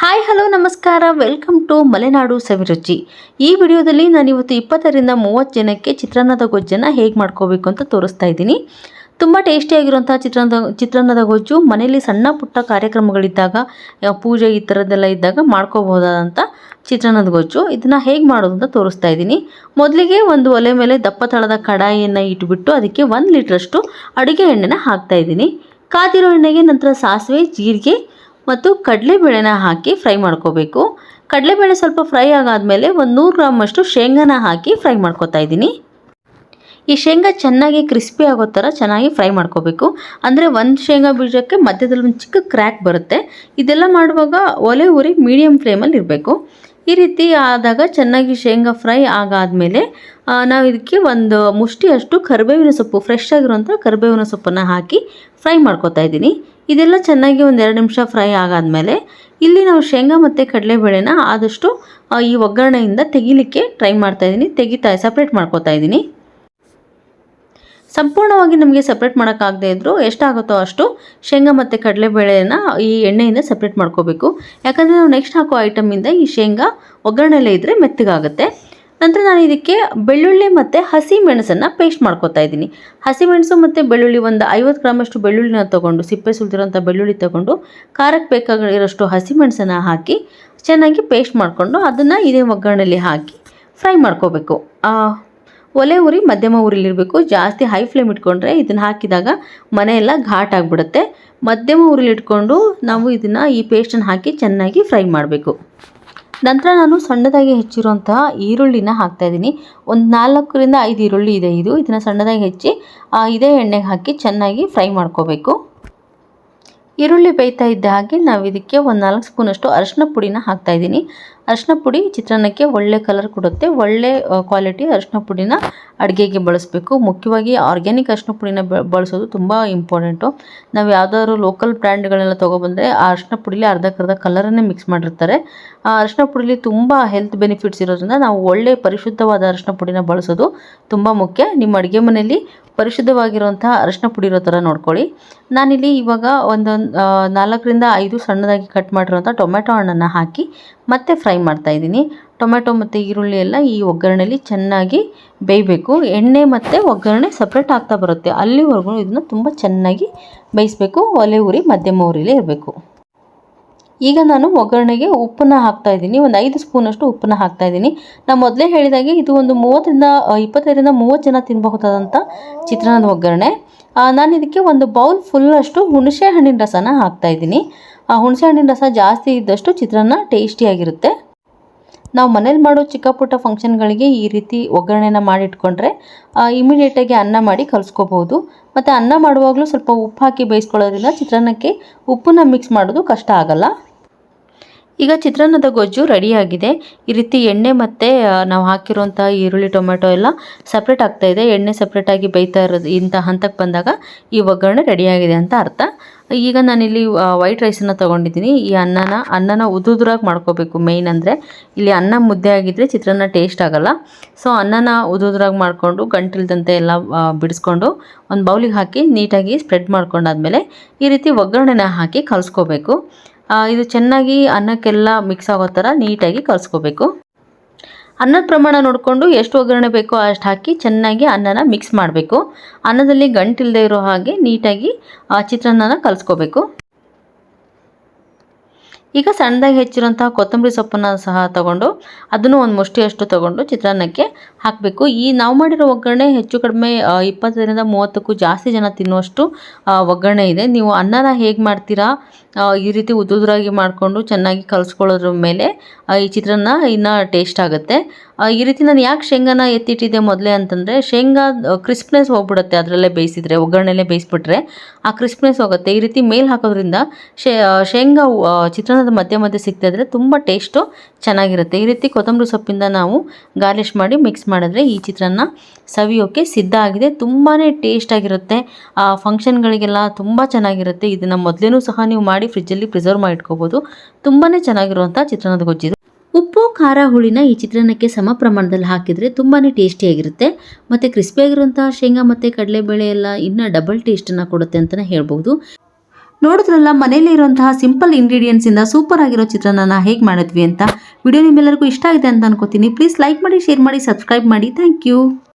Hi hello ನಮಸ್ಕಾರ. Welcome to Malenadu Saviruchi. ಈ ವಿಡಿಯೋದಲ್ಲಿ ನಾನು ಇವತ್ತು ಇಪ್ಪತ್ತರಿಂದ ಮೂವತ್ತು ಜನಕ್ಕೆ ಚಿತ್ರಾನ್ನದ ಗೊಜ್ಜನ್ನು ಹೇಗೆ ಮಾಡ್ಕೋಬೇಕು ಅಂತ ತೋರಿಸ್ತಾ ಇದ್ದೀನಿ. ತುಂಬ ಟೇಸ್ಟಿಯಾಗಿರುವಂಥ ಚಿತ್ರಾನ್ನದ ಚಿತ್ರಾನ್ನದ ಗೊಜ್ಜು ಮನೆಯಲ್ಲಿ ಸಣ್ಣ ಪುಟ್ಟ ಕಾರ್ಯಕ್ರಮಗಳಿದ್ದಾಗ ಪೂಜೆ ಈ ಥರದ್ದೆಲ್ಲ ಇದ್ದಾಗ ಮಾಡ್ಕೋಬಹುದಾದಂಥ ಚಿತ್ರಾನ್ನದ ಗೊಜ್ಜು. ಇದನ್ನು ಹೇಗೆ ಮಾಡೋದು ಅಂತ ತೋರಿಸ್ತಾ ಇದ್ದೀನಿ. ಮೊದಲಿಗೆ ಒಂದು ಒಲೆ ಮೇಲೆ ದಪ್ಪ ತಳದ ಕಡಾಯಿಯನ್ನು ಇಟ್ಬಿಟ್ಟು ಅದಕ್ಕೆ ಒಂದು ಲೀಟ್ರಷ್ಟು ಅಡುಗೆ ಎಣ್ಣೆನ ಹಾಕ್ತಾ ಇದ್ದೀನಿ. ಕಾದಿರೋ ಎಣ್ಣೆಗೆ ನಂತರ ಸಾಸಿವೆ, ಜೀರಿಗೆ ಮತ್ತು ಕಡಲೆಬೇಳೆನ ಹಾಕಿ ಫ್ರೈ ಮಾಡ್ಕೋಬೇಕು. ಕಡಲೆಬೇಳೆ ಸ್ವಲ್ಪ ಫ್ರೈ ಆಗಾದಮೇಲೆ ಒಂದು ನೂರು ಗ್ರಾಮಷ್ಟು ಶೇಂಗಾನ ಹಾಕಿ ಫ್ರೈ ಮಾಡ್ಕೊತಾ ಇದ್ದೀನಿ. ಈ ಶೇಂಗಾ ಚೆನ್ನಾಗಿ ಕ್ರಿಸ್ಪಿ ಆಗೋ ಥರ ಚೆನ್ನಾಗಿ ಫ್ರೈ ಮಾಡ್ಕೋಬೇಕು. ಅಂದರೆ ಒಂದು ಶೇಂಗಾ ಬೀಜಕ್ಕೆ ಮಧ್ಯದಲ್ಲಿ ಒಂದು ಚಿಕ್ಕ ಕ್ರ್ಯಾಕ್ ಬರುತ್ತೆ. ಇದೆಲ್ಲ ಮಾಡುವಾಗ ಒಲೆ ಉರಿ ಮೀಡಿಯಂ ಫ್ಲೇಮಲ್ಲಿ ಇರಬೇಕು. ಈ ರೀತಿ ಆದಾಗ ಚೆನ್ನಾಗಿ ಶೇಂಗಾ ಫ್ರೈ ಆಗಾದಮೇಲೆ ನಾವು ಇದಕ್ಕೆ ಒಂದು ಮುಷ್ಟಿಯಷ್ಟು ಕರಿಬೇವಿನ ಸೊಪ್ಪು ಫ್ರೆಶ್ ಆಗಿರುವಂಥ ಕರಿಬೇವಿನ ಸೊಪ್ಪನ್ನು ಹಾಕಿ ಫ್ರೈ ಮಾಡ್ಕೋತಾ ಇದ್ದೀನಿ. ಇದೆಲ್ಲ ಚೆನ್ನಾಗಿ ಒಂದು ಎರಡು ನಿಮಿಷ ಫ್ರೈ ಆಗಾದಮೇಲೆ ಇಲ್ಲಿ ನಾವು ಶೇಂಗಾ ಮತ್ತು ಕಡಲೆಬೇಳೆನ ಆದಷ್ಟು ಈ ಒಗ್ಗರಣೆಯಿಂದ ತೆಗಿಲಿಕ್ಕೆ ಟ್ರೈ ಮಾಡ್ತಾ ಇದ್ದೀನಿ. ತೆಗಿತಾ ಸಪ್ರೇಟ್ ಮಾಡ್ಕೋತಾ ಇದ್ದೀನಿ. ಸಂಪೂರ್ಣವಾಗಿ ನಮಗೆ ಸಪ್ರೇಟ್ ಮಾಡೋಕ್ಕಾಗದೇ ಇದ್ದರೂ ಎಷ್ಟಾಗುತ್ತೋ ಅಷ್ಟು ಶೇಂಗಾ ಮತ್ತು ಕಡಲೆಬೇಳೆನ ಈ ಎಣ್ಣೆಯಿಂದ ಸಪ್ರೇಟ್ ಮಾಡ್ಕೋಬೇಕು. ಯಾಕಂದರೆ ನಾವು ನೆಕ್ಸ್ಟ್ ಹಾಕೋ ಐಟಮಿಂದ ಈ ಶೇಂಗಾ ಒಗ್ಗರಣೆಲೇ ಇದ್ದರೆ ಮೆತ್ತಗಾಗುತ್ತೆ. ನಂತರ ನಾನು ಇದಕ್ಕೆ ಬೆಳ್ಳುಳ್ಳಿ ಮತ್ತು ಹಸಿ ಮೆಣಸನ್ನು ಪೇಸ್ಟ್ ಮಾಡ್ಕೊತಾ ಇದ್ದೀನಿ. ಹಸಿ ಮೆಣಸು ಮತ್ತು ಬೆಳ್ಳುಳ್ಳಿ ಒಂದು ಐವತ್ತು ಗ್ರಾಮಷ್ಟು ಬೆಳ್ಳುಳ್ಳಿನ ತೊಗೊಂಡು, ಸಿಪ್ಪೆ ಸುಲಿದಿರೋಂಥ ಬೆಳ್ಳುಳ್ಳಿ ತೊಗೊಂಡು, ಖಾರಕ್ಕೆ ಬೇಕಾಗಿರೋಷ್ಟು ಹಸಿ ಮೆಣಸನ್ನು ಹಾಕಿ ಚೆನ್ನಾಗಿ ಪೇಸ್ಟ್ ಮಾಡಿಕೊಂಡು ಅದನ್ನು ಇದೇ ಒಗ್ಗರಣೆಯಲ್ಲಿ ಹಾಕಿ ಫ್ರೈ ಮಾಡ್ಕೋಬೇಕು. ಒಲೆ ಉರಿ ಮಧ್ಯಮ ಉರಿಲಿರಬೇಕು ಜಾಸ್ತಿ ಹೈ ಫ್ಲೇಮ್ ಇಟ್ಕೊಂಡ್ರೆ ಇದನ್ನು ಹಾಕಿದಾಗ ಮನೆಯೆಲ್ಲ ಘಾಟ್ ಆಗಿಬಿಡುತ್ತೆ. ಮಧ್ಯಮ ಉರಿಲಿಟ್ಕೊಂಡು ನಾವು ಇದನ್ನು ಈ ಪೇಸ್ಟನ್ನು ಹಾಕಿ ಚೆನ್ನಾಗಿ ಫ್ರೈ ಮಾಡಬೇಕು. ನಂತರ ನಾನು ಸಣ್ಣದಾಗಿ ಹೆಚ್ಚಿರುವಂತಹ ಈರುಳ್ಳಿನ ಹಾಕ್ತಾ ಇದ್ದೀನಿ. ಒಂದು ನಾಲ್ಕರಿಂದ ಐದು ಈರುಳ್ಳಿ ಇದೆ ಇದು. ಇದನ್ನು ಸಣ್ಣದಾಗಿ ಹೆಚ್ಚಿ ಇದೇ ಎಣ್ಣೆಗೆ ಹಾಕಿ ಚೆನ್ನಾಗಿ ಫ್ರೈ ಮಾಡ್ಕೋಬೇಕು. ಈರುಳ್ಳಿ ಬೇಯ್ತಾ ಇದ್ದ ಹಾಗೆ ನಾವು ಇದಕ್ಕೆ ಒಂದು ನಾಲ್ಕು ಸ್ಪೂನಷ್ಟು ಅರಶಿನ ಪುಡಿನ ಹಾಕ್ತಾ ಇದ್ದೀನಿ. ಅರಿಶಿನ ಪುಡಿ ಚಿತ್ರಾನ್ನಕ್ಕೆ ಒಳ್ಳೆ ಕಲರ್ ಕೊಡುತ್ತೆ. ಒಳ್ಳೆ ಕ್ವಾಲಿಟಿ ಅರಿಶಿನ ಪುಡಿನ ಅಡುಗೆಗೆ ಬಳಸಬೇಕು. ಮುಖ್ಯವಾಗಿ ಆರ್ಗ್ಯಾನಿಕ್ ಅರಿಶಿನ ಪುಡಿನ ಬಳಸೋದು ತುಂಬ ಇಂಪಾರ್ಟೆಂಟು ನಾವು ಯಾವ್ದಾದ್ರು ಲೋಕಲ್ ಬ್ರ್ಯಾಂಡ್ಗಳೆಲ್ಲ ತೊಗೊಬಂದರೆ ಆ ಅರಿಶಿನ ಪುಡಿಲಿ ಅರ್ಧಕ್ಕರ್ಧ ಕಲರನ್ನೇ ಮಿಕ್ಸ್ ಮಾಡಿರ್ತಾರೆ. ಆ ಅರಿಶಿನ ಪುಡಿಲಿ ತುಂಬ ಹೆಲ್ತ್ ಬೆನಿಫಿಟ್ಸ್ ಇರೋದ್ರಿಂದ ನಾವು ಒಳ್ಳೆ ಪರಿಶುದ್ಧವಾದ ಅರಿಶಿನ ಪುಡಿನ ಬಳಸೋದು ತುಂಬ ಮುಖ್ಯ. ನಿಮ್ಮ ಅಡುಗೆ ಮನೆಯಲ್ಲಿ ಪರಿಶುದ್ಧವಾಗಿರುವಂತಹ ಅರಿಶಿನ ಪುಡಿ ಇರೋ ಥರ ನೋಡ್ಕೊಳ್ಳಿ. ನಾನಿಲ್ಲಿ ಇವಾಗ ಒಂದೊಂದು ನಾಲ್ಕರಿಂದ ಐದು ಸಣ್ಣದಾಗಿ ಕಟ್ ಮಾಡಿರುವಂಥ ಟೊಮೆಟೊ ಹಣ್ಣನ್ನು ಹಾಕಿ ಮತ್ತೆ ಫ್ರೈ ಮಾಡ್ತಾ ಇದ್ದೀನಿ. ಟೊಮೆಟೊ ಮತ್ತು ಈರುಳ್ಳಿ ಎಲ್ಲ ಈ ಒಗ್ಗರಣೆಯಲ್ಲಿ ಚೆನ್ನಾಗಿ ಬೇಯಬೇಕು. ಎಣ್ಣೆ ಮತ್ತು ಒಗ್ಗರಣೆ ಸಪ್ರೇಟ್ ಆಗ್ತಾ ಬರುತ್ತೆ. ಅಲ್ಲಿವರೆಗೂ ಇದನ್ನು ತುಂಬ ಚೆನ್ನಾಗಿ ಬೇಯಿಸಬೇಕು. ಒಲೆ ಉರಿ ಮಧ್ಯಮ ಉರಿಲೇ ಇರಬೇಕು. ಈಗ ನಾನು ಒಗ್ಗರಣೆಗೆ ಉಪ್ಪನ್ನ ಹಾಕ್ತಾ ಇದ್ದೀನಿ. ಒಂದು ಐದು ಸ್ಪೂನಷ್ಟು ಉಪ್ಪನ್ನ ಹಾಕ್ತಾ ಇದ್ದೀನಿ. ನಾನು ಮೊದಲೇ ಹೇಳಿದಾಗೆ ಇದು ಒಂದು ಮೂವತ್ತರಿಂದ ಇಪ್ಪತ್ತೈದರಿಂದ ಮೂವತ್ತು ಜನ ತಿನ್ನಬಹುದಾದಂಥ ಚಿತ್ರಾನ್ನದ ಒಗ್ಗರಣೆ. ನಾನು ಇದಕ್ಕೆ ಒಂದು ಬೌಲ್ ಫುಲ್ಲಷ್ಟು ಹುಣಸೆ ಹಣ್ಣಿನ ರಸನ ಹಾಕ್ತಾ ಇದ್ದೀನಿ. ಆ ಹುಣಸೆ ಹಣ್ಣಿನ ರಸ ಜಾಸ್ತಿ ಇದ್ದಷ್ಟು ಚಿತ್ರಾನ್ನ ಟೇಸ್ಟಿಯಾಗಿರುತ್ತೆ ನಾವು ಮನೇಲಿ ಮಾಡೋ ಚಿಕ್ಕ ಪುಟ್ಟ ಫಂಕ್ಷನ್ಗಳಿಗೆ ಈ ರೀತಿ ಒಗ್ಗರಣೆನ ಮಾಡಿಟ್ಕೊಂಡ್ರೆ ಇಮಿಡಿಯೇಟಾಗಿ ಅನ್ನ ಮಾಡಿ ಕಲಿಸ್ಕೋಬೋದು. ಮತ್ತು ಅನ್ನ ಮಾಡುವಾಗಲೂ ಸ್ವಲ್ಪ ಉಪ್ಪು ಹಾಕಿ ಬೇಯಿಸ್ಕೊಳ್ಳೋದ್ರಿಂದ ಚಿತ್ರಾನ್ನಕ್ಕೆ ಉಪ್ಪನ್ನ ಮಿಕ್ಸ್ ಮಾಡೋದು ಕಷ್ಟ ಆಗಲ್ಲ. ಈಗ ಚಿತ್ರಾನ್ನದ ಗೊಜ್ಜು ರೆಡಿಯಾಗಿದೆ ಈ ರೀತಿ ಎಣ್ಣೆ ಮತ್ತು ನಾವು ಹಾಕಿರುವಂಥ ಈರುಳ್ಳಿ ಟೊಮೆಟೊ ಎಲ್ಲ ಸಪ್ರೇಟ್ ಇದೆ. ಎಣ್ಣೆ ಸಪ್ರೇಟಾಗಿ ಬೇಯ್ತಾ ಇರೋದು ಇಂಥ ಹಂತಕ್ಕೆ ಬಂದಾಗ ಈ ಒಗ್ಗರಣೆ ರೆಡಿಯಾಗಿದೆ ಅಂತ ಅರ್ಥ. ಈಗ ನಾನಿಲ್ಲಿ ವೈಟ್ ರೈಸನ್ನು ತೊಗೊಂಡಿದ್ದೀನಿ. ಈ ಅನ್ನನ ಅನ್ನನ ಉದುದ್ರಾಗಿ ಮಾಡ್ಕೋಬೇಕು ಮೇಯ್ನ್ ಅಂದರೆ. ಇಲ್ಲಿ ಅನ್ನ ಮುದ್ದೆ ಆಗಿದ್ದರೆ ಚಿತ್ರಾನ್ನ ಟೇಸ್ಟ್ ಆಗೋಲ್ಲ. ಸೊ ಅನ್ನನ ಉದುದ್ರಾಗಿ ಮಾಡಿಕೊಂಡು ಗಂಟಿಲ್ದಂತೆ ಎಲ್ಲ ಬಿಡಿಸ್ಕೊಂಡು ಒಂದು ಬೌಲಿಗೆ ಹಾಕಿ ನೀಟಾಗಿ ಸ್ಪ್ರೆಡ್ ಮಾಡ್ಕೊಂಡಾದ್ಮೇಲೆ ಈ ರೀತಿ ಒಗ್ಗರಣೆನ ಹಾಕಿ ಕಲಿಸ್ಕೋಬೇಕು. ಇದು ಚೆನ್ನಾಗಿ ಅನ್ನಕ್ಕೆಲ್ಲ ಮಿಕ್ಸ್ ಆಗೋ ಥರ ನೀಟಾಗಿ ಕಲಿಸ್ಕೋಬೇಕು ಅನ್ನದ ಪ್ರಮಾಣ ನೋಡಿಕೊಂಡು ಎಷ್ಟು ಒಗ್ಗರಣೆ ಬೇಕೋ ಅಷ್ಟು ಹಾಕಿ ಚೆನ್ನಾಗಿ ಅನ್ನನ ಮಿಕ್ಸ್ ಮಾಡಬೇಕು. ಅನ್ನದಲ್ಲಿ ಗಂಟಿಲ್ಲದೆ ಇರೋ ಹಾಗೆ ನೀಟಾಗಿ ಚಿತ್ರಾನ್ನನ ಕಲಿಸ್ಕೋಬೇಕು. ಈಗ ಸಣ್ಣದಾಗಿ ಹೆಚ್ಚಿರುವಂತಹ ಕೊತ್ತಂಬರಿ ಸೊಪ್ಪನ್ನು ಸಹ ತಗೊಂಡು ಅದನ್ನು ಒಂದು ಮುಷ್ಟಿಯಷ್ಟು ತಗೊಂಡು ಚಿತ್ರಾನ್ನಕ್ಕೆ ಹಾಕಬೇಕು. ಈ ನಾವು ಮಾಡಿರೋ ಒಗ್ಗರಣೆ ಹೆಚ್ಚು ಕಡಿಮೆ ಇಪ್ಪತ್ತರಿಂದ ಮೂವತ್ತಕ್ಕೂ ಜಾಸ್ತಿ ಜನ ತಿನ್ನುವಷ್ಟು ಒಗ್ಗರಣೆ ಇದೆ. ನೀವು ಅನ್ನನ ಹೇಗೆ ಮಾಡ್ತೀರಾ ಈ ರೀತಿ ಉದುರಾಗಿ ಮಾಡಿಕೊಂಡು ಚೆನ್ನಾಗಿ ಕಲಿಸ್ಕೊಳ್ಳೋದ್ರ ಮೇಲೆ ಈ ಚಿತ್ರಾನ್ನ ಇನ್ನೂ ಟೇಸ್ಟ್ ಆಗುತ್ತೆ. ಈ ರೀತಿ ನಾನು ಯಾಕೆ ಶೇಂಗಾನ ಎತ್ತಿಟ್ಟಿದ್ದೆ ಮೊದಲೇ ಅಂತಂದರೆ, ಶೇಂಗಾ ಕ್ರಿಸ್ಪ್ನೆಸ್ ಹೋಗ್ಬಿಡುತ್ತೆ ಅದರಲ್ಲೇ ಬೇಯಿಸಿದ್ರೆ ಒಗ್ಗರಣೆಲೇ ಬೇಯಿಸ್ಬಿಟ್ರೆ, ಆ ಕ್ರಿಸ್ಪ್ನೆಸ್ ಹೋಗುತ್ತೆ. ಈ ರೀತಿ ಮೇಲೆ ಹಾಕೋದ್ರಿಂದ ಶೇಂಗಾ ಚಿತ್ರಾನ್ನದ ಮಧ್ಯೆ ಮಧ್ಯೆ ಸಿಗ್ತಾ ಇದ್ರೆ ತುಂಬ ಟೇಸ್ಟು ಚೆನ್ನಾಗಿರುತ್ತೆ. ಈ ರೀತಿ ಕೊತ್ತಂಬರಿ ಸೊಪ್ಪಿಂದ ನಾವು ಗಾರ್ಲಿಷ್ ಮಾಡಿ ಮಿಕ್ಸ್ ಮಾಡಿದ್ರೆ ಈ ಚಿತ್ರಾನ್ನ ಸವಿಯೋಕ್ಕೆ ಸಿದ್ಧ ಆಗಿದೆ. ತುಂಬಾ ಟೇಸ್ಟ್ ಆಗಿರುತ್ತೆ. ಆ ಫಂಕ್ಷನ್ಗಳಿಗೆಲ್ಲ ತುಂಬ ಚೆನ್ನಾಗಿರುತ್ತೆ. ಇದನ್ನು ಮೊದಲೇನೂ ಸಹ ನೀವು ಮಾಡಿ ಫ್ರಿಜ್ಜಲ್ಲಿ ಪ್ರಿಸರ್ವ್ ಮಾಡಿ ಇಟ್ಕೋಬೋದು ತುಂಬಾ ಚೆನ್ನಾಗಿರುವಂಥ ಚಿತ್ರಾನ್ನದ ಗೊಜ್ಜಿದು ಉಪ್ಪು, ಖಾರ, ಹುಳಿನ ಈ ಚಿತ್ರಾನ್ನಕ್ಕೆ ಸಮ ಪ್ರಮಾಣದಲ್ಲಿ ಹಾಕಿದರೆ ತುಂಬಾ ಟೇಸ್ಟಿಯಾಗಿರುತ್ತೆ ಮತ್ತು ಕ್ರಿಸ್ಪಿಯಾಗಿರುವಂಥ ಶೇಂಗಾ ಮತ್ತು ಕಡಲೆಬೇಳೆ ಎಲ್ಲ ಇನ್ನೂ ಡಬಲ್ ಟೇಸ್ಟನ್ನು ಕೊಡುತ್ತೆ ಅಂತಲೇ ಹೇಳ್ಬೋದು. ನೋಡಿದ್ರಲ್ಲ ಮನೇಲಿ ಇರುವಂತಹ ಸಿಂಪಲ್ ಇಂಗ್ರೀಡಿಯೆಂಟ್ಸ್ ಇಂದ ಸೂಪರ್ ಆಗಿರೋ ಚಿತ್ರಾನ್ನ ಹೇಗೆ ಮಾಡಿದ್ವಿ ಅಂತ. ವಿಡಿಯೋ ನಿಮ್ಮೆಲ್ಲರಿಗೂ ಇಷ್ಟ ಆಗಿದೆ ಅಂತ ಅನ್ಕೋತೀನಿ. ಪ್ಲೀಸ್ ಲೈಕ್ ಮಾಡಿ ಶೇರ್ ಮಾಡಿ ಸಬ್ಸ್ಕ್ರೈಬ್ ಮಾಡಿ. Thank you